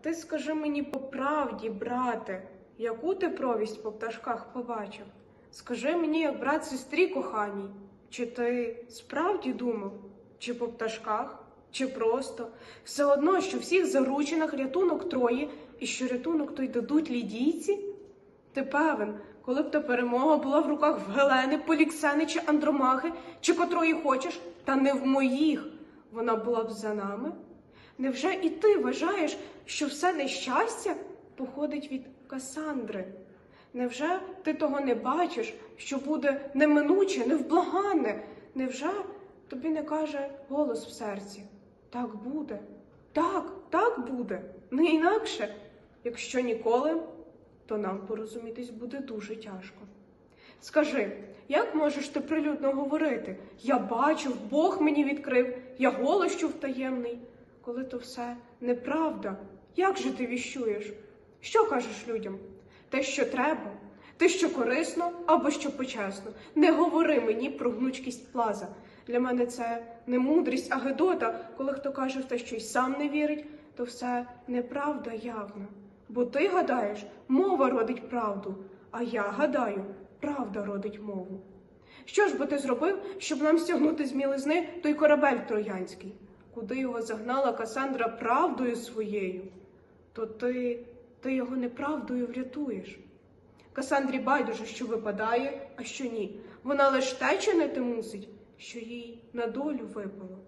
Ти скажи мені по правді, брате, яку ти провість по пташках побачив? Скажи мені, як брат сестрі коханій, чи ти справді думав, чи по пташках, чи просто все одно, що всіх заручених рятунок троє, і що рятунок той дадуть лідійці? Ти певен, коли б та перемога була в руках в Гелени, Поліксени чи Андромахи, чи котрої хочеш, та не в моїх, вона була б за нами? Невже і ти вважаєш, що все нещастя походить від Касандри? Невже ти того не бачиш, що буде неминуче, невблаганне? Невже тобі не каже голос в серці? Так буде, так, так буде, не інакше. Якщо ніколи, то нам порозумітись буде дуже тяжко. Скажи, як можеш ти прилюдно говорити? Я бачив, Бог мені відкрив, я голос чув таємний. Коли то все неправда, як же ти віщуєш? Що кажеш людям? Те, що треба, те, що корисно або що почесно. Не говори мені про гнучкість плаза. Для мене це не мудрість, а гедота, коли хто каже в те, що й сам не вірить, то все неправда явна. Бо ти гадаєш, мова родить правду, а я гадаю, правда родить мову. Що ж би ти зробив, щоб нам стягнути з мілизни той корабель троянський? Куди його загнала Касандра правдою своєю? То ти, ти його неправдою врятуєш. Касандрі байдуже, що випадає, а що ні. Вона лиш те чинити мусить, що їй на долю випало.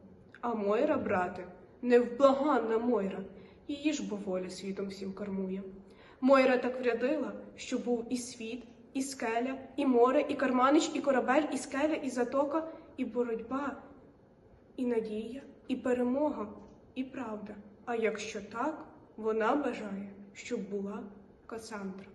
А Мойра, брате, невблаганна Мойра, її ж бо воля світом всім кермує. Мойра так врядила, що був і світ, і скеля, і море, і карманич, і корабель, і скеля, і затока, і боротьба, і надія, і перемога, і правда. А якщо так, вона бажає, щоб була Касандра.